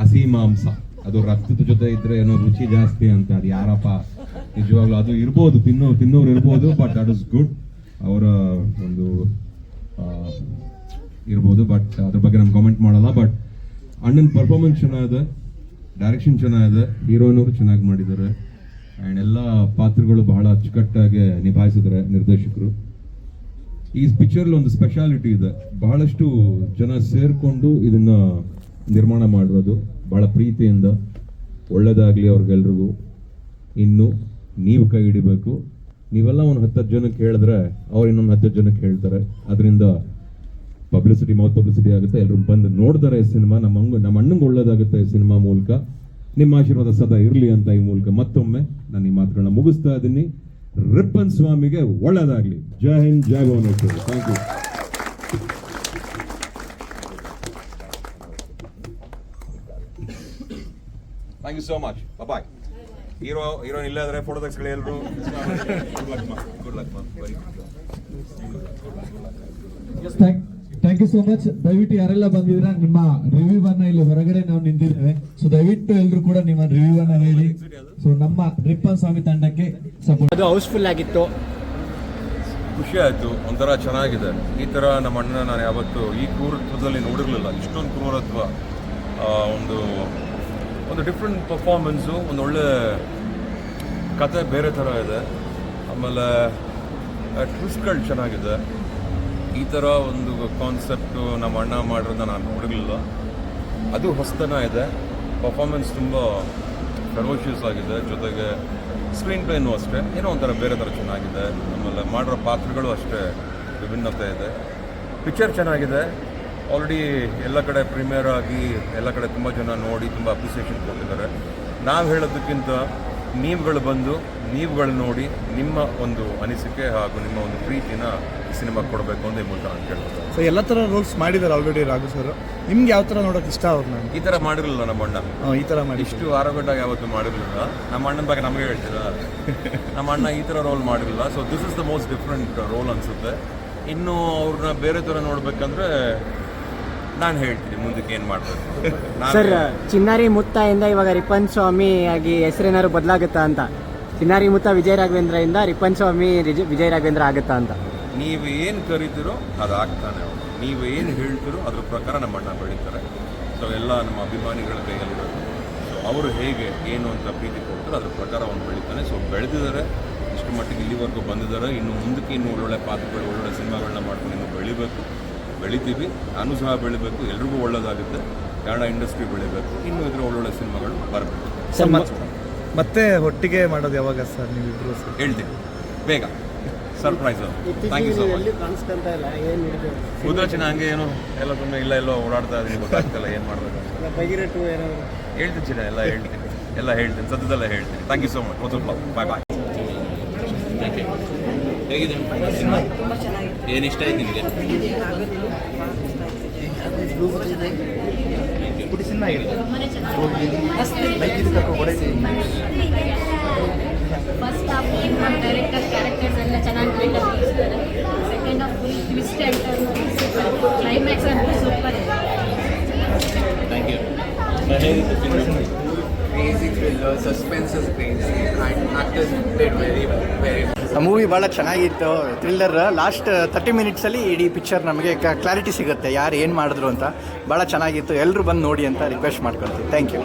ಹಸಿ ಮಾಂಸ. ಅದು ರಕ್ತದ ಜೊತೆ ಇದ್ರೆ ಏನೋ ರುಚಿ ಜಾಸ್ತಿ ಅಂತ. ಅದು ಯಾರಪ್ಪ? ನಿಜವಾಗ್ಲೂ ಅದು ಇರ್ಬೋದು. ತಿನ್ನೋ, ತಿನ್ನೋರು ಇರ್ಬೋದು ಬಟ್ ದಟ್ ಇಸ್ ಗುಡ್ ಅವರ ಒಂದು ಇರ್ಬೋದು ಬಟ್ ಅದ್ರ ಬಗ್ಗೆ ನಾನು ಕಾಮೆಂಟ್ ಮಾಡಲ್ಲ. ಬಟ್ ಅಣ್ಣನ ಪರ್ಫಾರ್ಮೆನ್ಸ್ ಚೆನ್ನಾಗಿದೆ. ಡೈರೆಕ್ಷನ್ ಚೆನ್ನಾಗಿದೆ. ಹೀರೋಯಿನ್ ಅವರು ಚೆನ್ನಾಗಿ ಮಾಡಿದ್ದಾರೆ. ಆ್ಯಂಡ್ ಎಲ್ಲ ಪಾತ್ರಗಳು ಬಹಳ ಅಚ್ಚುಕಟ್ಟಾಗಿ ನಿಭಾಯಿಸಿದ್ರೆ ನಿರ್ದೇಶಕರು. ಈ ಪಿಕ್ಚರ್ ಒಂದು ಸ್ಪೆಷಾಲಿಟಿ ಇದೆ. ಬಹಳಷ್ಟು ಜನ ಸೇರಿಕೊಂಡು ಇದನ್ನ ನಿರ್ಮಾಣ ಮಾಡಿರೋದು. ಬಹಳ ಪ್ರೀತಿಯಿಂದ. ಒಳ್ಳೇದಾಗ್ಲಿ ಅವ್ರಿಗೆಲ್ರಿಗೂ. ಇನ್ನು ನೀವು ಕೈ ಹಿಡಿಬೇಕು. ನೀವೆಲ್ಲ ಒಂದು ಹತ್ತು ಜನಕ್ಕೆ ಹೇಳಿದ್ರೆ ಅವ್ರು ಇನ್ನೊಂದು ಹತ್ತು ಜನಕ್ಕೆ ಹೇಳ್ತಾರೆ. ಅದರಿಂದ ಪಬ್ಲಿಸಿಟಿ ಮೌತ್ ಪಬ್ಲಿಸಿಟಿ ಆಗುತ್ತೆ. ಎಲ್ಲರೂ ಬಂದು ನೋಡ್ತಾರೆ ಈ ಸಿನಿಮಾ. ನಮ್ಮ ನಮ್ಮ ಅಣ್ಣಂಗೆ ಒಳ್ಳೇದಾಗುತ್ತೆ ಈ ಸಿನಿಮಾ ಮೂಲಕ. ನಿಮ್ಮ ಆಶೀರ್ವಾದ ಸದಾ ಇರಲಿ ಅಂತ ಈ ಮೂಲಕ ಮತ್ತೊಮ್ಮೆ ನಾನು ಈ ಮಾತುಗಳನ್ನ ಮುಗಿಸ್ತಾ ಇದ್ದೀನಿ. ರಿಪ್ಪನ್ ಸ್ವಾಮಿಗೆ ಒಳ್ಳೆಯದಾಗಲಿ ಜೈ ಹಿಂದ್ ಜೈ Bhuvaneshwar. Thank you thank you so much bye hero ಹೀರೋನ್ ಇಲ್ಲ ಅಂದ್ರೆ ಫೋಟೋ ತೆಗೆಸ್ಕೊಳ್ಳಿ ಎಲ್ಲರೂ good luck very thank you so much ದಯವಿಟ್ಟು ಯಾರೆಲ್ಲ ಬಂದಿದ್ರ ನಿಮ್ಮ ರಿವ್ಯೂ ಅನ್ನ ಇಲ್ಲಿ ಹೊರಗಡೆ ನಾವು ನಿಂತಿದ್ದೇವೆ. ಸೊ ದಯವಿಟ್ಟು ಎಲ್ಲರೂ ಕೂಡ ನಿಮ್ಮ ರಿವ್ಯೂ ಅನ್ನ ಹೇಳಿ. ಸೊ ನಮ್ಮ ರಿಪ್ಪನ್ ಸ್ವಾಮಿ ತಂಡಕ್ಕೆ ಸಪೋರ್ಟ್ ಅದು ಹೌಸ್ಫುಲ್ ಆಗಿತ್ತು. ಖುಷಿ ಆಯಿತು. ಒಂಥರ ಚೆನ್ನಾಗಿದೆ. ಈ ಥರ ನಮ್ಮ ಅಣ್ಣನ ನಾನು ಯಾವತ್ತು ಈ ಕ್ರೂರತ್ವದಲ್ಲಿ ನೋಡಿರಲಿಲ್ಲ. ಇಷ್ಟೊಂದು ಕ್ರೂರತ್ವ ಒಂದು ಒಂದು ಡಿಫ್ರೆಂಟ್ ಪರ್ಫಾರ್ಮೆನ್ಸು ಒಂದು ಒಳ್ಳೆ ಕತೆ ಬೇರೆ ಥರ ಇದೆ. ಆಮೇಲೆ ಟ್ವಿಸ್ಟ್ಗಳು ಚೆನ್ನಾಗಿದೆ. ಈ ಥರ ಒಂದು ಕಾನ್ಸೆಪ್ಟು ನಮ್ಮ ಅಣ್ಣ ಮಾಡಿರೋದನ್ನ ನಾನು ನೋಡಲಿಲ್ಲ. ಅದು ಹೊಸತನ ಇದೆ. ಪರ್ಫಾರ್ಮೆನ್ಸ್ ತುಂಬ ಫೆರೋಷಿಯಸ್ ಆಗಿದೆ. ಜೊತೆಗೆ ಸ್ಕ್ರೀನ್ ಪ್ಲೇನು ಅಷ್ಟೇ. ಏನೋ ಒಂಥರ ಬೇರೆ ಥರ ಚೆನ್ನಾಗಿದೆ. ಆಮೇಲೆ ಮಾಡಿರೋ ಪಾತ್ರಗಳು ಅಷ್ಟೇ ವಿಭಿನ್ನತೆ ಇದೆ. ಪಿಕ್ಚರ್ ಚೆನ್ನಾಗಿದೆ. ಆಲ್ರೆಡಿ ಎಲ್ಲ ಕಡೆ ಪ್ರೀಮಿಯರ್ ಆಗಿ ಎಲ್ಲ ಕಡೆ ತುಂಬ ಜನ ನೋಡಿ ತುಂಬ ಅಪ್ರಿಸಿಯೇಷನ್ ಕೊಟ್ಟಿದ್ದಾರೆ. ನಾವು ಹೇಳೋದಕ್ಕಿಂತ ನೀವುಗಳು ಬಂದು ನೀವುಗಳು ನೋಡಿ ನಿಮ್ಮ ಒಂದು ಅನಿಸಿಕೆ ಹಾಗೂ ನಿಮ್ಮ ಒಂದು ಪ್ರೀತಿನ ಸಿನಿಮಾ ಕೊಡಬೇಕು ಅಂತ ಈ ಮೂಲಕ ನಾನು ಕೇಳ್ಬೋದು ಸೊ ಎಲ್ಲ ಥರ ರೋಲ್ಸ್ ಮಾಡಿದ್ದಾರೆ ಆಲ್ರೆಡಿ ರಾಘು ಸರ್ ನಿಮ್ಗೆ ಯಾವ ಥರ ನೋಡೋಕೆ ಇಷ್ಟ ಅವ್ರು ನಾನು ಈ ಥರ ಮಾಡಿರಲಿಲ್ಲ ನಮ್ಮ ಅಣ್ಣ. ಈ ಥರ ಮಾಡಿ ಇಷ್ಟು ಆರೋಗ್ಯವಾಗಿ ಯಾವತ್ತೂ ಮಾಡಿರಲಿಲ್ಲ. ನಮ್ಮ ಅಣ್ಣನ ಬಗ್ಗೆ ನಮಗೆ ಹೇಳ್ತೀರ? ನಮ್ಮ ಅಣ್ಣ ಈ ಥರ ರೋಲ್ ಮಾಡಿರಲಿಲ್ಲ so this is the most different role ಅನಿಸುತ್ತೆ. ಇನ್ನು ಅವ್ರನ್ನ ಬೇರೆ ಥರ ನೋಡಬೇಕಂದ್ರೆ ನಾನು ಹೇಳ್ತೀನಿ ಮುಂದಕ್ಕೆ ಏನು ಮಾಡಬೇಕು ಸರ್ ಚಿನ್ನಾರಿ ಮುತ್ತ ಇಂದ ಇವಾಗ ರಿಪನ್ ಸ್ವಾಮಿ ಆಗಿ ಹೆಸರೇನಾದ್ರು ಬದಲಾಗುತ್ತಾ ಅಂತ? ಚಿನ್ನಾರಿ ಮುತ್ತ ವಿಜಯ ರಾಘವೇಂದ್ರ ಇಂದ ರಿಪನ್ ಸ್ವಾಮಿ ರಿಜ- ವಿಜಯ ರಾಘವೇಂದ್ರ ಆಗುತ್ತಾ ಅಂತ? ನೀವು ಏನು ಕರಿತೀರೋ ಅದು ಆಗ್ತಾನೆ ಅವರು ನೀವು ಏನು ಹೇಳ್ತೀರೋ ಅದ್ರ ಪ್ರಕಾರ ನಮ್ಮ ಅಣ್ಣ ಬೆಳೀತಾರೆ. ಸೊ ಎಲ್ಲ ನಮ್ಮ ಅಭಿಮಾನಿಗಳ ಕೈಯಲ್ಲಿರೋದು ಸೊ ಅವರು ಹೇಗೆ ಏನು ಅಂತ ಪ್ರೀತಿ ಕೊಡ್ತಾರೆ ಅದ್ರ ಪ್ರಕಾರ ಅವ್ನು ಬೆಳೀತಾನೆ. ಸೊ ಬೆಳೆದಿದ್ದಾರೆ ಇಷ್ಟು ಮಟ್ಟಿಗೆ ಇಲ್ಲಿವರೆಗೂ ಬಂದಿದ್ದಾರೆ. ಇನ್ನು ಮುಂದಕ್ಕೆ ಇನ್ನೂ ಒಳ್ಳೊಳ್ಳೆ ಪಾತ್ರಗಳು ಒಳ್ಳೊಳ್ಳೆ ಸಿನಿಮಾಗಳನ್ನ ಮಾಡ್ಕೊಂಡು ಇನ್ನು ಬೆಳಿಬೇಕು. ಬೆಳಿತೀವಿ. ನಾನು ಸಹ ಬೆಳಿಬೇಕು. ಎಲ್ರಿಗೂ ಒಳ್ಳೆಯದಾಗುತ್ತೆ ಕನ್ನಡ ಇಂಡಸ್ಟ್ರಿ ಬೆಳಿಬೇಕು. ಇನ್ನು ಇದ್ರ ಒಳ್ಳೊಳ್ಳೆ ಸಿನಿಮಾಗಳು ಬರಬೇಕು. ಸರ್ ಮತ್ತೆ ಒಟ್ಟಿಗೆ ಮಾಡೋದು ಯಾವಾಗ ಸರ್ ನೀವಿಬ್ರು ಹೇಳ್ತೀವಿ ಹೇಳ್ತೀನಿ. ಬೇಗ. Surprise thank you so much ಏನು ಹಂಗೆ ಏನು ಎಲ್ಲ ಸುಮ್ಮನೆ ಇಲ್ಲ ಎಲ್ಲೋ ಓಡಾಡ್ತಾ ಇದ್ದೀನಿ ಗೊತ್ತಾಗ್ತಿಲ್ಲ ಏನು ಮಾಡ್ಬೇಕು ಬೈಗಿರಟ್ಟು ಏನಾದ್ರು? ಹೇಳ್ತೀನಿ ಚಿನ್ನ ಎಲ್ಲ ಹೇಳ್ತೀನಿ. ಎಲ್ಲ ಹೇಳ್ತೀನಿ ಸದ್ಯದಲ್ಲ ಹೇಳ್ತೀನಿ. ಥ್ಯಾಂಕ್ ಯು ಸೊ ಮಚ್ ಮೊದಲು ಬಾಯ್ ಬಾಯ್ ಹೇಗಿದೆ? ಏನು ಇಷ್ಟ ಆಯ್ತು ನಿಮಗೆ? ಫಸ್ಟ್ ಹಾಫ್ ನಮ್ಮ ಡೈರೆಕ್ಟರ್ ಕ್ಯಾರೆಕ್ಟರ್ಸ್ ಎಲ್ಲ ಚೆನ್ನಾಗಿ ನೀಟಾಗಿ ತಿಳಿಸ್ತಾರೆ second half full twist and super climax ಅಂತೂ ಸೂಪರ್ ಇದೆ thank you is crazy, and actors did very well, very well. Movie ಭಾಳ ಚೆನ್ನಾಗಿತ್ತು. ಥ್ರಿಲ್ಲರ್ ಲಾಸ್ಟ್ ತರ್ಟಿ ಮಿನಿಟ್ಸಲ್ಲಿ ಇಡೀ ಪಿಕ್ಚರ್ ನಮಗೆ ಕ್ಲಾರಿಟಿ ಸಿಗುತ್ತೆ. ಯಾರು ಏನು ಮಾಡಿದ್ರು ಅಂತ. ಭಾಳ ಚೆನ್ನಾಗಿತ್ತು. ಎಲ್ಲರೂ ಬಂದು ನೋಡಿ ಅಂತ ರಿಕ್ವೆಸ್ಟ್ ಮಾಡ್ಕೊಳ್ತೀವಿ ಥ್ಯಾಂಕ್ ಯು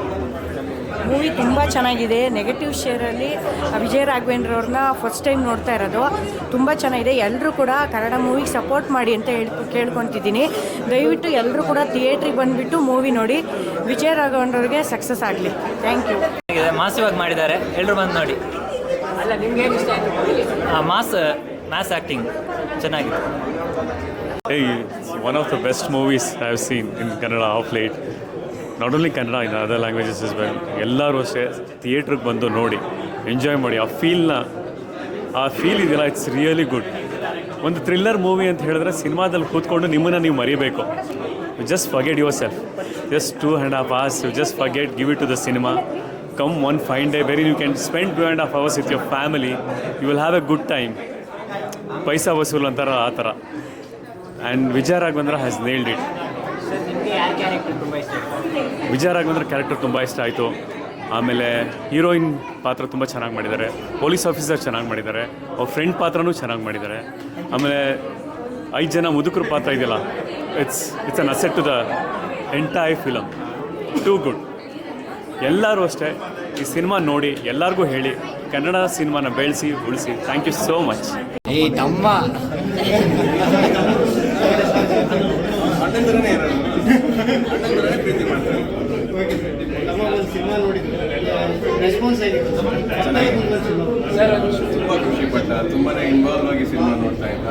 ಮೂವಿ ತುಂಬ ಚೆನ್ನಾಗಿದೆ. ನೆಗೆಟಿವ್ ಶೇರಲ್ಲಿ ವಿಜಯ ರಾಘವೇಂದ್ರ ಅವ್ರನ್ನ ಫಸ್ಟ್ ಟೈಮ್ ನೋಡ್ತಾ ಇರೋದು. ತುಂಬ ಚೆನ್ನಾಗಿದೆ. ಎಲ್ಲರೂ ಕೂಡ ಕನ್ನಡ ಮೂವಿಗೆ ಸಪೋರ್ಟ್ ಮಾಡಿ ಅಂತ ಹೇಳಿ ಕೇಳ್ಕೊತಿದ್ದೀನಿ. ದಯವಿಟ್ಟು ಎಲ್ಲರೂ ಕೂಡ ಥಿಯೇಟ್ರಿಗೆ ಬಂದುಬಿಟ್ಟು ಮೂವಿ ನೋಡಿ. ವಿಜಯ ರಾಘವೇಂದ್ರ ಅವ್ರಿಗೆ ಸಕ್ಸಸ್ ಆಗಲಿ. ಥ್ಯಾಂಕ್ ಯು ಮಾಸವಾಗಿ ಮಾಡಿದ್ದಾರೆ. ಎಲ್ಲರೂ ಬಂದು ನೋಡಿ. ಅಲ್ಲ ನಿಮ್ಗೆ ಏನು ಇಷ್ಟ ಆಯ್ತು ಮಾಸ್ ಮ್ಯಾಸ್ ಆ್ಯಕ್ಟಿಂಗ್ ಚೆನ್ನಾಗಿದೆ. Hey, it's one of the best movies I've seen in Kannada of late. Not only Kannada in other languages is well ಎಲ್ಲರೂ ಅಷ್ಟೇ ಥಿಯೇಟ್ರಿಗೆ ಬಂದು ನೋಡಿ ಎಂಜಾಯ್ ಮಾಡಿ, ಆ ಫೀಲ್ನ ಆ ಫೀಲ್ ಇದೆಯಲ್ಲ ಇಟ್ಸ್ ರಿಯಲಿ ಗುಡ್ ಒಂದು ಥ್ರಿಲ್ಲರ್ ಮೂವಿ ಅಂತ ಹೇಳಿದ್ರೆ ಸಿನಿಮಾದಲ್ಲಿ ಕೂತ್ಕೊಂಡು ನಿಮ್ಮನ್ನು ನೀವು ಮರಿಬೇಕು. Just forget yourself just two and half hours you just forget give it to the cinema come one fine day very you can spend two and half hours with your family you will have a good time ಪೈಸಾ ವಸೂಲ್ ಅಂತಾರ ಆ ಥರ and Vijaya Raghavendra has nailed it sir ನಿಮಗೆ ಯಾವ character ತುಂಬ ತುಂಬ ಇಷ್ಟ ಆಯಿತು ವಿಜಯ ರಾಘವೇಂದ್ರ ಕ್ಯಾರೆಕ್ಟರ್ ತುಂಬ ಇಷ್ಟ ಆಯಿತು. ಆಮೇಲೆ ಹೀರೋಯಿನ್ ಪಾತ್ರ ತುಂಬ ಚೆನ್ನಾಗಿ ಮಾಡಿದ್ದಾರೆ. ಪೊಲೀಸ್ ಆಫೀಸರ್ ಚೆನ್ನಾಗಿ ಮಾಡಿದ್ದಾರೆ. ಅವ್ರ ಫ್ರೆಂಡ್ ಪಾತ್ರನೂ ಚೆನ್ನಾಗಿ ಮಾಡಿದ್ದಾರೆ. ಆಮೇಲೆ ಐದು ಜನ ಮುದುಕರ ಪಾತ್ರ ಇದೆಯಲ್ಲ it's it's an asset to the entire film too good ಎಲ್ಲರೂ ಅಷ್ಟೇ ಈ ಸಿನಿಮಾ ನೋಡಿ ಎಲ್ಲರಿಗೂ ಹೇಳಿ ಕನ್ನಡ ಸಿನಿಮಾನ ಬೆಳೆಸಿ ಉಳಿಸಿ. ಥ್ಯಾಂಕ್ ಯು ಸೋ ಮಚ್ ಏ ತಮ್ಮ ತುಂಬ ಖುಷಿ ಪಟ್ಟ ತುಂಬಾ ಇನ್ವಾಲ್ವ್ ಆಗಿ ಸಿನಿಮಾ ನೋಡ್ತಾ ಇದ್ದ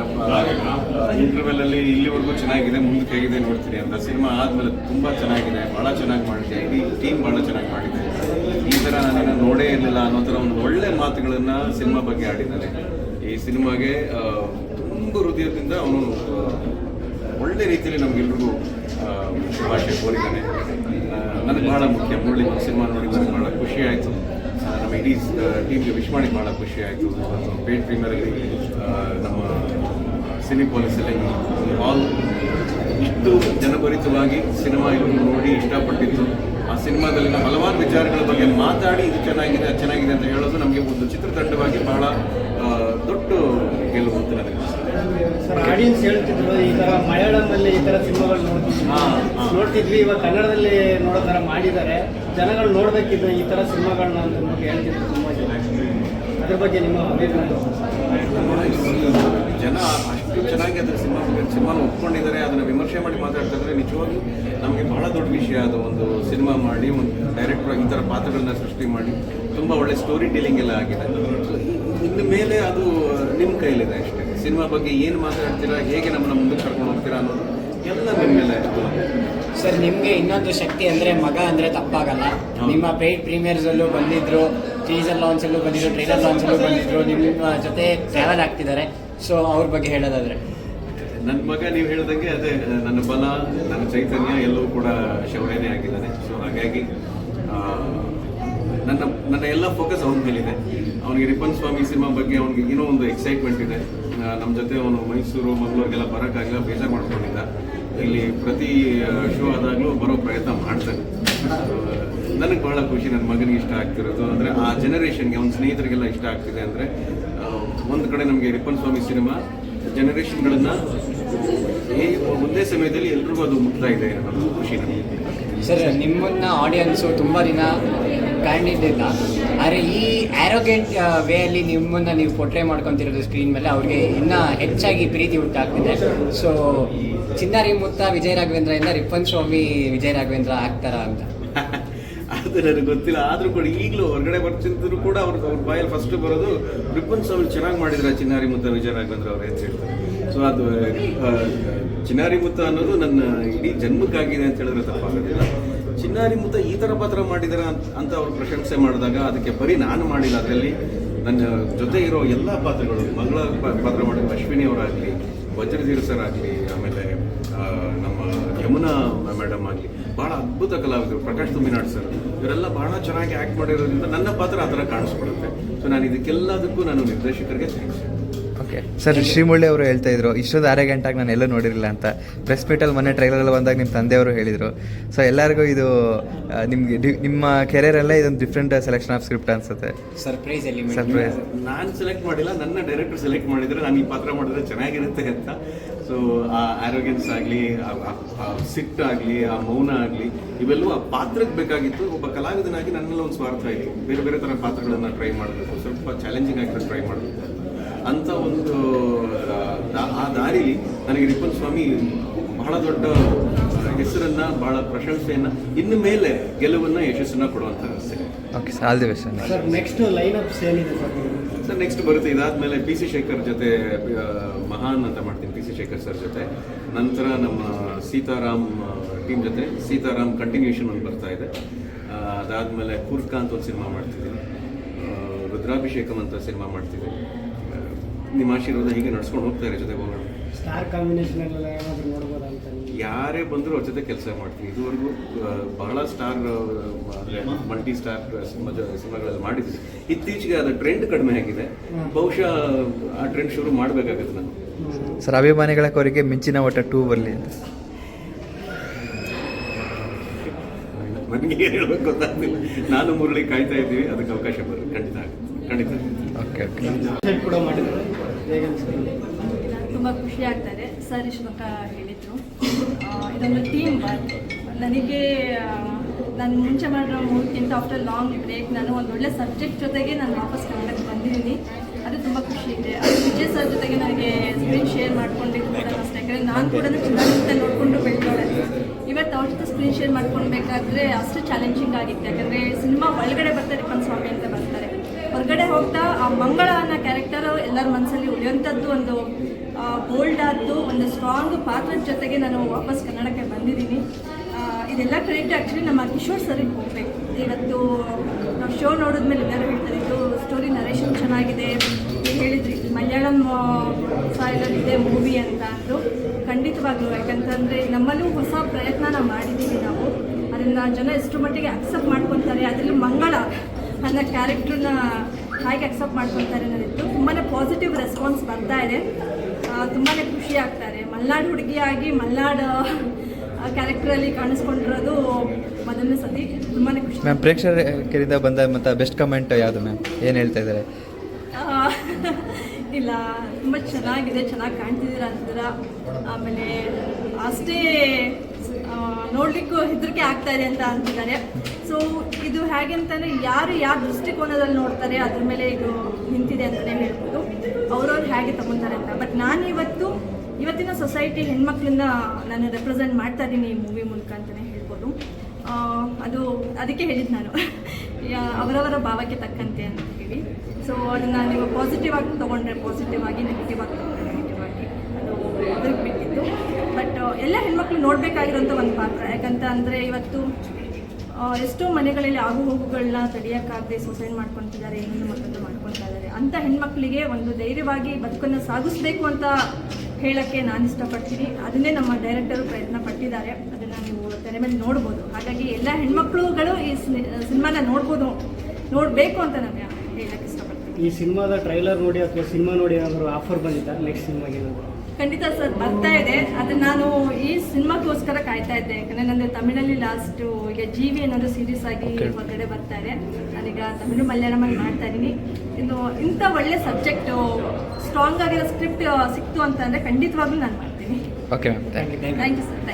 ಇಂಟರ್ವೆಲ್ ಅಲ್ಲಿ ಇಲ್ಲಿವರೆಗೂ ಚೆನ್ನಾಗಿದೆ ಮುಂದಕ್ಕೆ ಹೇಗಿದೆ ನೋಡ್ತೀನಿ ಅಂತ ಸಿನಿಮಾ ಆದ್ಮೇಲೆ ತುಂಬ ಚೆನ್ನಾಗಿದೆ ಭಾಳ ಚೆನ್ನಾಗಿ ಮಾಡಿದೆ ಇಡೀ ಟೀಮ್ ಭಾಳ ಚೆನ್ನಾಗಿ ಮಾಡಿದೆ ಈ ಥರ ನಾನು ನೋಡೇ ಇರಲಿಲ್ಲ ಅನ್ನೋ ಥರ ಒಂದು ಒಳ್ಳೆ ಮಾತುಗಳನ್ನು ಸಿನಿಮಾ ಬಗ್ಗೆ ಆಡಿದ್ದಾನೆ ಈ ಸಿನಿಮಾಗೆ ತುಂಬ ಹೃದಯದಿಂದ ಅವನು ಒಳ್ಳೆ ರೀತಿಯಲ್ಲಿ ನಮಗೆಲ್ರಿಗೂ ಶುಭಾಶಯ ಕೋರಿದ್ದಾನೆ. ನನಗೆ ಬಹಳ ಮುಖ್ಯ. ಮುರಳಿ ಸಿನಿಮಾ ನೋಡಿ ನನಗೆ ಭಾಳ ಖುಷಿ ಆಯಿತು. ನಮ್ಮ ಇಡೀ ಟೀಮ್ಗೆ ವಿಶ್ ಮಾಡಿ ಭಾಳ ಖುಷಿ ಆಯಿತು. ಪೇಟ್ ಪ್ರೀಮಿಯರಲ್ಲಿ ನಮ್ಮ ಸಿನಿ ಪೊಲೀಸಲ್ಲಿ ಹಾಲ್ ಇಷ್ಟು ಜನಭರಿತವಾಗಿ ಸಿನಿಮಾ ಇವರು ನೋಡಿ ಇಷ್ಟಪಟ್ಟಿದ್ದು ಆ ಸಿನಿಮಾದಲ್ಲಿ ಹಲವಾರು ವಿಚಾರಗಳ ಬಗ್ಗೆ ಮಾತಾಡಿ ಇದು ಚೆನ್ನಾಗಿದೆ ಚೆನ್ನಾಗಿದೆ ಅಂತ ಹೇಳೋದು ನಮಗೆ ಒಂದು ಚಿತ್ರತಂಡವಾಗಿ ಬಹಳ ಈ ತರ ಮಲಯಾಳಂನಲ್ಲಿ ಈ ತರ ಸಿನಿಮಾಗಳು ನೋಡ್ತಿದ್ವಿ. ನೋಡ್ತಿದ್ವಿ ಇವಾಗ ಕನ್ನಡದಲ್ಲಿ ನೋಡೋ ತರ ಮಾಡಿದ್ದಾರೆ. ಜನಗಳು ನೋಡ್ಬೇಕಿದ್ರೆ ಈ ತರ ಸಿನಿಮಾಗಳನ್ನ ಅಂತ ನಮಗೆ ಹೇಳ್ತಿದ್ರು ತುಂಬಾ ಜನ. ಅದ್ರ ಬಗ್ಗೆ ನಿಮ್ಮ ಅಭಿಪ್ರಾಯ? ಜನ ಅಷ್ಟು ಚೆನ್ನಾಗಿ ಅದರ ಸಿನಿಮಾ ಸಿನಿಮಾನ ಒಪ್ಕೊಂಡಿದ್ದಾರೆ ಅದನ್ನು ವಿಮರ್ಶೆ ಮಾಡಿ ಮಾತಾಡ್ತಾ ಇದ್ದಾರೆ. ನಿಜವಾಗಿ ನಮಗೆ ಬಹಳ ದೊಡ್ಡ ವಿಷಯ ಅದು ಒಂದು ಸಿನಿಮಾ ಮಾಡಿ ಒಂದು ಡೈರೆಕ್ಟರ್ ಈ ಥರ ಪಾತ್ರಗಳನ್ನ ಸೃಷ್ಟಿ ಮಾಡಿ. ತುಂಬ ಒಳ್ಳೆ ಸ್ಟೋರಿ ಟೆಲಿಂಗ್ ಎಲ್ಲ ಆಗಿದೆ. ಇನ್ನು ಮೇಲೆ ಅದು ನಿಮ್ಮ ಕೈಲಿದೆ ಅಷ್ಟೇ. ಸಿನಿಮಾ ಬಗ್ಗೆ ಏನು ಮಾತಾಡ್ತೀರಾ ಹೇಗೆ ನಮ್ಮನ್ನ ಮುಂದೆ ಕರ್ಕೊಂಡು ಹೋಗ್ತೀರಾ ಅನ್ನೋದು ಎಲ್ಲ ನಿಮ್ಮ ಮೇಲೆ ಸರ್ ನಿಮಗೆ ಇನ್ನೊಂದು ಶಕ್ತಿ ಅಂದರೆ ಮಗ ಅಂದರೆ ತಪ್ಪಾಗಲ್ಲ. ನಿಮ್ಮ ಪೇಯ್ಡ್ ಪ್ರೀಮಿಯರ್ಸಲ್ಲೂ ಬಂದಿದ್ರು ಟೀಸರ್ ಲಾಂಚಲ್ಲೂ ಬಂದಿದ್ರು ಟ್ರೈಲರ್ ಲಾಂಚಲ್ಲೂ ಬಂದಿದ್ರು ನಿಮ್ಮ ಜೊತೆ ಟ್ರಾವೆಲ್ ಆಗ್ತಿದ್ದಾರೆ. ಸೊ ಅವ್ರ ಬಗ್ಗೆ ಹೇಳೋದಾದ್ರೆ. ನನ್ನ ಮಗ ನೀವು ಹೇಳಿದಂಗೆ ಅದೇ ನನ್ನ ಬಲ ನನ್ನ ಚೈತನ್ಯ ಎಲ್ಲವೂ ಕೂಡ ಶೌರ್ಯನೇ ಆಗಿದ್ದಾನೆ. ಸೊ ಹಾಗಾಗಿ ನನ್ನ ನನ್ನ ಎಲ್ಲ ಫೋಕಸ್ ಅವನ ಮೇಲಿದೆ. ಅವನಿಗೆ ರಿಪನ್ ಸ್ವಾಮಿ ಸಿನಿಮಾ ಬಗ್ಗೆ ಅವನಿಗೆ ಏನೋ ಒಂದು ಎಕ್ಸೈಟ್ಮೆಂಟ್ ಇದೆ. ನಮ್ಮ ಜೊತೆ ಅವನು ಮೈಸೂರು, ಮಂಗಳೂರಿಗೆಲ್ಲ ಬರೋಕ್ಕಾಗಲ್ಲ ಬೇಜಾರು ಮಾಡ್ಕೊಂಡಿದ್ದ. ಇಲ್ಲಿ ಪ್ರತಿ ಶೋ ಆದಾಗಲೂ ಬರೋ ಪ್ರಯತ್ನ ಮಾಡ್ತಾನೆ. ನನಗೆ ಬಹಳ ಖುಷಿ ನನ್ನ ಮಗನಿಗೆ ಇಷ್ಟ ಆಗ್ತಿರೋದು. ಅಂದರೆ ಆ ಜನರೇಷನ್ಗೆ ಅವ್ನ ಸ್ನೇಹಿತರಿಗೆಲ್ಲ ಇಷ್ಟ ಆಗ್ತಿದೆ ಅಂದರೆ ಒಂದು ಕಡೆ ನಮಗೆ ರಿಪ್ಪನ್ ಸ್ವಾಮಿ ಸಿನಿಮಾ ಜನರೇಷನ್ಗಳನ್ನು ಈ ಒಂದೇ ಸಮಯದಲ್ಲಿ ಎಲ್ರಿಗೂ ಅದು ಮುಟ್ತಾ ಇದೆ ಅನ್ನೋದು ಖುಷಿ ನನಗೆ ಸರ್, ನಿಮ್ಮನ್ನ ಆಡಿಯನ್ಸು ತುಂಬ ದಿನ ಕಂಡಿದ್ದಿಲ್ಲ ಆದರೆ ಈ ಆ್ಯರೋಗೆಂಟ್ ವೇಯಲ್ಲಿ ನಿಮ್ಮನ್ನ ನೀವು ಪೊಟ್ರೆ ಮಾಡ್ಕೊತಿರೋದು ಸ್ಕ್ರೀನ್ ಮೇಲೆ ಅವ್ರಿಗೆ ಇನ್ನೂ ಹೆಚ್ಚಾಗಿ ಪ್ರೀತಿ ಉಂಟಾಗ್ತಿದೆ ಸೊ ಚಿನ್ನಾರಿ ಮುತ್ತ ವಿಜಯ ರಾಘವೇಂದ್ರದಿಂದ ರಿಪ್ಪನ್ ಸ್ವಾಮಿ ವಿಜಯ ರಾಘವೇಂದ್ರ ಆಗ್ತಾರಾ ಅಂತ. ಅದು ನನಗೆ ಗೊತ್ತಿಲ್ಲ. ಆದರೂ ಕೂಡ ಈಗಲೂ ಹೊರಗಡೆ ಬರ್ತಿದ್ರು ಕೂಡ ಅವ್ರ ಅವ್ರ ಬಾಯಲ್ಲಿ ಫಸ್ಟ್ ಬರೋದು ರಿಪ್ಪನ್ ಸ್ವಾಮಿ ಚೆನ್ನಾಗಿ ಮಾಡಿದ್ರೆ ಚಿನ್ನಾರಿ ಮುತ್ತ ವಿಜಯ ರಾಘವೇಂದ್ರ ಅವ್ರು ಅಂತ ಹೇಳ್ತಾರೆ. ಸೊ ಅದು ಚಿನ್ನಾರಿ ಮುತ್ತ ಅನ್ನೋದು ನನ್ನ ಇಡೀ ಜನ್ಮಕ್ಕಾಗಿದೆ ಅಂತ ಹೇಳಿದ್ರೆ ತಪ್ಪಾಗೋದಿಲ್ಲ. ಚಿನ್ನಾರಿ ಮುತ್ತ ಈ ಥರ ಪಾತ್ರ ಮಾಡಿದಾರ ಅಂತ ಅವ್ರು ಪ್ರಶಂಸೆ ಮಾಡಿದಾಗ ಅದಕ್ಕೆ ಬರೀ ನಾನು ಮಾಡಿಲ್ಲ ಅದರಲ್ಲಿ. ನನ್ನ ಜೊತೆ ಇರೋ ಎಲ್ಲ ಪಾತ್ರಗಳು, ಮಗಳ ಪಾತ್ರ ಮಾಡಿದ ಅಶ್ವಿನಿ ಅವರಾಗಲಿ, ವಜ್ರಧೀರ್ ಸರ್ ಆಗಲಿ, ಆಮೇಲೆ ನಮ್ಮ ಯಮುನಾ ಮೇಡಮ್ ಆಗಲಿ ಭಾಳ ಅದ್ಭುತ ಕಲಾವಿದರು, ಪ್ರಕಾಶ್ ತುಮಿನಾಡ್ ಸರ್ ಇವರೆಲ್ಲ ಬಹಳ ಚೆನ್ನಾಗಿ ಆ್ಯಕ್ಟ್ ಮಾಡಿರೋದ್ರಿಂದ ನನ್ನ ಪಾತ್ರ ಆ ಥರ ಕಾಣಿಸ್ಕೊಡುತ್ತೆ ಸೊ ನಾನು ಇದಕ್ಕೆಲ್ಲದಕ್ಕೂ ನಾನು ನಿರ್ದೇಶಕರಿಗೆ ಥ್ಯಾಂಕ್ಸ್ ಓಕೆ ಸರ್ ಶ್ರೀಮುಳ್ಳಿ ಅವರು ಹೇಳ್ತಾ ಇದ್ರು ಇಷ್ಟೊಂದು ಅರೆ ಗಂಟಾಗಿ ನಾನು ಎಲ್ಲೂ ನೋಡಿರಲಿಲ್ಲ ಅಂತ. ಪ್ರೆಸ್ ಮೀಟಲ್ಲಿ ಮೊನ್ನೆ ಟ್ರೈಲರ್ ಬಂದಾಗ ನಿಮ್ಮ ತಂದೆಯವರು ಹೇಳಿದರು. ಸೊ ಎಲ್ಲರಿಗೂ ಇದು ನಿಮಗೆ ನಿಮ್ಮ ಕೆರಿಯರಲ್ಲೇ ಇದೊಂದು ಡಿಫ್ರೆಂಟ್ ಸೆಲೆಕ್ಷನ್ ಆಫ್ ಸ್ಕ್ರಿಪ್ಟ್ ಅನ್ಸುತ್ತೆ. ಸರ್ಪ್ರೈಸ್ ಎಲ್ಲಿ ಸರ್ಪ್ರೈಸ್ ನಾನು ಸೆಲೆಕ್ಟ್ ಮಾಡಿಲ್ಲ ನನ್ನ ಡೈರೆಕ್ಟರ್ ಸೆಲೆಕ್ಟ್ ಮಾಡಿದರೆ. ನಾನು ಈ ಪಾತ್ರ ಮಾಡಿದ್ರೆ ಚೆನ್ನಾಗಿರುತ್ತೆ ಅಂತ. ಸೊ ಆ ಆರೋಗ್ಯನ್ಸ್ ಆಗಲಿ ಸಿಟ್ಟು ಆಗಲಿ ಆ ಮೌನ ಆಗಲಿ ಇವೆಲ್ಲವೂ ಆ ಪಾತ್ರಕ್ಕೆ ಬೇಕಾಗಿತ್ತು. ಒಬ್ಬ ಕಲಾವಿದನಾಗಿ ನನ್ನಲ್ಲಿ ಒಂದು ಸ್ವಾರ್ಥ ಇದೆ ಬೇರೆ ಬೇರೆ ಥರ ಪಾತ್ರಗಳನ್ನು ಟ್ರೈ ಮಾಡಬೇಕು. ಸ್ವಲ್ಪ ಚಾಲೆಂಜಿಂಗ್ ಆಗಿರೋ ಟ್ರೈ ಮಾಡಬೇಕು. ಅಂತ ಒಂದು ಆ, ದಾ- ಆ ದಾರಿಲಿ ನನಗೆ ರಿಪುನ್ ಸ್ವಾಮಿ ಬಹಳ ದೊಡ್ಡ ಹೆಸರನ್ನ ಬಹಳ ಪ್ರಶಂಸೆಯನ್ನ ಇನ್ನು ಮೇಲೆ ಗೆಲುವನ್ನ ಯಶಸ್ಸನ್ನ ಕೊಡುವಂತ ಅನಿಸ್ತದೆ okay sir all the best sir next line ups ಏನಿದೆ ಸರ್ ಸರ್ ನೆಕ್ಸ್ಟ್ ಬರುತ್ತೆ. ಇದಾದ್ಮೇಲೆ ಪಿ ಸಿ ಶೇಖರ್ ಜೊತೆ ಮಹಾನ್ ಅಂತ ಮಾಡ್ತೀನಿ ಪಿ ಸಿ ಶೇಖರ್ ಸರ್ ಜೊತೆ. ನಂತರ ನಮ್ಮ ಸೀತಾರಾಮ್ ಟೀಮ್ ಜೊತೆ. ಸೀತಾರಾಮ್ ಕಂಟಿನ್ಯೂಷನ್ ಒಂದು ಬರ್ತಾ ಇದೆ. ಅದಾದಮೇಲೆ ಕುರ್ಕಾ ಅಂತ ಒಂದು ಸಿನಿಮಾ ಮಾಡ್ತಿದ್ದೀನಿ. ರುದ್ರಾಭಿಷೇಕಮ್ ರುದ್ರಾಭಿಷೇಕಂ ಅಂತ ಸಿನಿಮಾ ಮಾಡ್ತಿದ್ದೀನಿ. ನಿಮ್ಮ ಆಶೀರ್ವಾದ ಹೀಗೆ ನಡ್ಸ್ಕೊಂಡು ಹೋಗ್ತಾ ಇರೋ ಜೊತೆ ಹೋಗೋಣ. ಸ್ಟಾರ್ ಕಾಂಬಿನೇಷನ್ ಎಲ್ಲ ಏನಾದ್ರು ನೋಡ್ಬೋದಾ ಅಂತ ನಿಮ್ಗೆ? ಯಾರೇ ಬಂದರೂ ಅವ್ರ ಜೊತೆ ಕೆಲಸ ಮಾಡ್ತೀನಿ ಇದುವರೆಗೂ ಬಹಳ ಸ್ಟಾರ್ ಅಂದರೆ ಮಲ್ಟಿ ಸ್ಟಾರ್ ಸಿನಿಮಾ ಸಿನಿಮಾಗಳಲ್ಲಿ ಮಾಡಿದ್ದೀನಿ ಇತ್ತೀಚೆಗೆ ಅದು ಟ್ರೆಂಡ್ ಕಡಿಮೆ ಆಗಿದೆ. ಬಹುಶಃ ಆ ಟ್ರೆಂಡ್ ಶುರು ಮಾಡಬೇಕಾಗುತ್ತೆ ನಾನು. ಸರ್ ಅಭಿಮಾನಿಗಳ ಕೋರಿಕೆ ಮಿಂಚಿನ ಒಟ್ಟ ಟೂ ಬರಲಿ ಅಂತ. ನನಗೆ ಏನು ಹೇಳ್ಬೇಕು ಗೊತ್ತಾಗ್ತಿಲ್ಲ. ನಾನು ಮುರಳಿ ಕಾಯ್ತಾ ಇದ್ದೀವಿ. ಅದಕ್ಕೆ ಅವಕಾಶ ಬರುತ್ತೆ ಖಂಡಿತ ಆಗುತ್ತೆ ಖಂಡಿತ. Okay okay. ಕೂಡ ಹೇಗೆ ತುಂಬ ಖುಷಿ ಆಗ್ತದೆ ಸರ್ ಶ್ಲೋಕ ಹೇಳಿದರು. ಇದೊಂದು ಟೀಮ್ ವರ್ಕ್ ನನಗೆ ನಾನು ಮುಂಚೆ ಮಾಡಿರೋ ಮೂವಿಗಿಂತ ಆಫ್ಟರ್ ಲಾಂಗ್ ಬ್ರೇಕ್ ನಾನು ಒಂದು ಒಳ್ಳೆ ಸಬ್ಜೆಕ್ಟ್ ಜೊತೆಗೆ ನಾನು ವಾಪಸ್ ಕನ್ನಡಕ್ಕೆ ಬಂದಿದ್ದೀನಿ. ಅದು ತುಂಬ ಖುಷಿ ಇದೆ. ಅದು ವಿಜಯ್ ಸರ್ ಜೊತೆಗೆ ನನಗೆ ಸ್ಕ್ರೀನ್ ಶೇರ್ ಮಾಡ್ಕೊಂಡಿದ್ದು ಕೂಡ ಅಷ್ಟೇ. ಯಾಕಂದರೆ ನಾನು ಕೂಡ ಚಿನ್ನದಿಂದ ನೋಡಿಕೊಂಡು ಬೆಳೆದೋಳೆ. ಇವತ್ತು ಅವ್ರ ಜೊತೆ ಸ್ಕ್ರೀನ್ ಶೇರ್ ಮಾಡ್ಕೊಳ್ಬೇಕಾದ್ರೆ ಅಷ್ಟು ಚಾಲೆಂಜಿಂಗ್ ಆಗಿತ್ತು. ಯಾಕಂದರೆ ಸಿನಿಮಾ ಒಳಗಡೆ ಬರ್ತಾರೆ ಪನ್ ಸ್ವಾಮಿ ಅಂತ ಬರ್ತಾರೆ. ಹೊರಗಡೆ ಹೋಗ್ತಾ, ಆ ಮಂಗಳ ಅನ್ನೋ ಕ್ಯಾರೆಕ್ಟರ್ ಎಲ್ಲರ ಮನಸ್ಸಲ್ಲಿ ಉಳಿಯುವಂಥದ್ದು ಒಂದು ಬೋಲ್ಡ್ ಆದ್ದು, ಒಂದು ಸ್ಟ್ರಾಂಗ್ ಪಾತ್ರದ ಜೊತೆಗೆ ನಾನು ವಾಪಸ್ ಕನ್ನಡಕ್ಕೆ ಬಂದಿದ್ದೀನಿ. ಇದೆಲ್ಲ ಕ್ರೆಡಿಟ್ ಆ್ಯಕ್ಚುಲಿ ನಮ್ಮ ಕಿಶೋರ್ ಸರಿಗೆ ಹೋಗ್ಬೇಕು. ಇವತ್ತು ನಾವು ಶೋ ನೋಡಿದ್ಮೇಲೆ ಎಲ್ಲರೂ ಹೇಳ್ತಾರೆ, ಇದು ಸ್ಟೋರಿ ನರೇಷನ್ ಚೆನ್ನಾಗಿದೆ. ಹೇಳಿದ್ರಿ ಮಲಯಾಳಂ ಸಾಯಿಲಲ್ಲಿ ಇದೆ ಮೂವಿ ಅಂತ ಅಂದು ಖಂಡಿತವಾಗ್ಲೂ ಯಾಕಂತಂದರೆ ನಮ್ಮಲ್ಲೂ ಹೊಸ ಪ್ರಯತ್ನನ ಮಾಡಿದ್ದೀವಿ ನಾವು. ಅದನ್ನು ಜನ ಎಷ್ಟು ಮಟ್ಟಿಗೆ ಅಕ್ಸೆಪ್ಟ್ ಮಾಡ್ಕೊತಾರೆ, ಅದರಲ್ಲಿ ಮಂಗಳ ಅನ್ನೋ ಕ್ಯಾರೆಕ್ಟ್ರನ್ನ ಹೇಗೆ ಅಕ್ಸೆಪ್ಟ್ ಮಾಡ್ಕೊತಾರೆ ಅನ್ನೋದಿತ್ತು ತುಂಬಾ ಪಾಸಿಟಿವ್ ರೆಸ್ಪಾನ್ಸ್ ಬರ್ತಾ ಇದೆ. ತುಂಬಾ ಖುಷಿ ಆಗ್ತಾರೆ. ಮಲ್ನಾಡು ಹುಡುಗಿಯಾಗಿ ಮಲ್ನಾಡು ಕ್ಯಾರೆಕ್ಟರಲ್ಲಿ ಕಾಣಿಸ್ಕೊಂಡಿರೋದು ಮೊದಲನೇ ಸತಿ. ತುಂಬಾ ಖುಷಿ. ಮ್ಯಾಮ್ ಪ್ರೇಕ್ಷಕರಿಂದ ಬಂದ ಮತ್ತು ಬೆಸ್ಟ್ ಕಮೆಂಟ್ ಯಾವುದು ಮ್ಯಾಮ್ ಏನು ಹೇಳ್ತಾ ಇದ್ದಾರೆ? ಇಲ್ಲ ತುಂಬ ಚೆನ್ನಾಗಿದೆ ಚೆನ್ನಾಗಿ ಕಾಣ್ತಿದ್ದೀರಾ ಅಂತೀರಾ? ಆಮೇಲೆ ಅಷ್ಟೇ ನೋಡ್ಲಿಕ್ಕೂ ಹೆದರಿಕೆ ಆಗ್ತಾ ಇದೆ ಅಂತ ಅಂತಿದ್ದಾರೆ. ಸೊ ಇದು ಹೇಗೆ ಅಂತಂದರೆ ಯಾರು ಯಾವ ದೃಷ್ಟಿಕೋನದಲ್ಲಿ ನೋಡ್ತಾರೆ, ಅದ್ರ ಮೇಲೆ ಇದು ನಿಂತಿದೆ ಅಂತಲೇ ಹೇಳ್ಬೋದು. ಅವ್ರವ್ರು ಹೇಗೆ ತಗೊತಾರೆ ಅಂತ. ಬಟ್ ನಾನು ಇವತ್ತು, ಇವತ್ತಿನ ಸೊಸೈಟಿ ಹೆಣ್ಮಕ್ಳನ್ನ ನಾನು ರೆಪ್ರೆಸೆಂಟ್ ಮಾಡ್ತಾ ಇದ್ದೀನಿ ಈ ಮೂವಿ ಮೂಲಕ ಅಂತಲೇ ಹೇಳ್ಬೋದು. ಅದು, ಅದಕ್ಕೆ ಹೇಳಿದ್ದು ನಾನು. ಅವರವರ ಭಾವಕ್ಕೆ ತಕ್ಕಂತೆ ಅಂತ ಹೇಳಿ. ಸೊ ಅದನ್ನು ನೀವು ಪಾಸಿಟಿವ್ ಆಗಿ ತೊಗೊಂಡ್ರೆ ಪಾಸಿಟಿವ್ ಆಗಿ ನೆಗೆಟಿವ್ ಆಗಿ ಅದು ಅದ್ರಿಗೆ ಬಿಟ್ಟಿದ್ದು ಬಟ್ ಎಲ್ಲ ಹೆಣ್ಮಕ್ಳು ನೋಡಬೇಕಾಗಿರೋಂಥ ಒಂದು ಪಾತ್ರ. ಯಾಕಂತ ಅಂದರೆ ಇವತ್ತು ಎಷ್ಟೋ ಮನೆಗಳಲ್ಲಿ ಆಗು ಹೋಗುಗಳನ್ನ ತಡೆಯೋಕ್ಕಾಗದೆ ಸೂಸೈಡ್ ಮಾಡ್ಕೊತಿದ್ದಾರೆ ಇನ್ನೊಂದು ಮತ್ತೊಂದು ಮಾಡ್ಕೊತಾ ಇದ್ದಾರೆ. ಅಂಥ ಹೆಣ್ಮಕ್ಳಿಗೆ ಒಂದು ಧೈರ್ಯವಾಗಿ ಬದುಕನ್ನು ಸಾಗಿಸ್ಬೇಕು ಅಂತ ಹೇಳಕ್ಕೆ ನಾನು ಇಷ್ಟಪಡ್ತೀನಿ. ಅದನ್ನೇ ನಮ್ಮ ಡೈರೆಕ್ಟರು ಪ್ರಯತ್ನ ಪಟ್ಟಿದ್ದಾರೆ. ಅದನ್ನು ನೀವು ತೆರೆ ಮೇಲೆ ನೋಡ್ಬೋದು. ಹಾಗಾಗಿ ಎಲ್ಲ ಹೆಣ್ಮಕ್ಳುಗಳು ಈ ಸಿನಿಮಾನ ನೋಡ್ಬೋದು. ನೋಡಬೇಕು ಅಂತ ನಾನು ಹೇಳಕ್ಕೆ ಇಷ್ಟಪಡ್ತೀನಿ. ಈ ಸಿನಿಮಾದ ಟ್ರೈಲರ್ ನೋಡಿ ಅಥವಾ ಸಿನಿಮಾ ನೋಡಿ ಏನಾದರೂ ಆಫರ್ ಬಂದಿದ್ದಾರೆ ನೆಕ್ಸ್ಟ್ ಸಿನಿಮಾಗೆ ಏನಾದರೂ? ಖಂಡಿತ ಸರ್ ಬರ್ತಾ ಇದೆ. ಆದ್ರೆ ನಾನು ಈ ಸಿನಿಮಾಗೋಸ್ಕರ ಕಾಯ್ತಾ ಇದ್ದೆ. ಯಾಕಂದ್ರೆ ನಂದು ತಮಿಳಲ್ಲಿ ಲಾಸ್ಟು ಈಗ ಜಿ ವಿ ಅನ್ನೋದು ಸೀರೀಸ್ ಆಗಿ ಹೊರಗಡೆ ಬರ್ತಾ ಇದೆ. ನಾನೀಗ ತಮಿಳು ಮಲಯಾಳಮಲ್ಲಿ ಮಾಡ್ತಾ ಇದ್ದೀನಿ. ಇದು ಇಂಥ ಒಳ್ಳೆ ಸಬ್ಜೆಕ್ಟು ಸ್ಟ್ರಾಂಗ್ ಆಗಿರೋ ಸ್ಕ್ರಿಪ್ಟ್ ಸಿಕ್ತು ಅಂತಂದ್ರೆ ಖಂಡಿತವಾಗ್ಲೂ ನಾನು ಮಾಡ್ತೀನಿ. Okay thank you thank you sir thank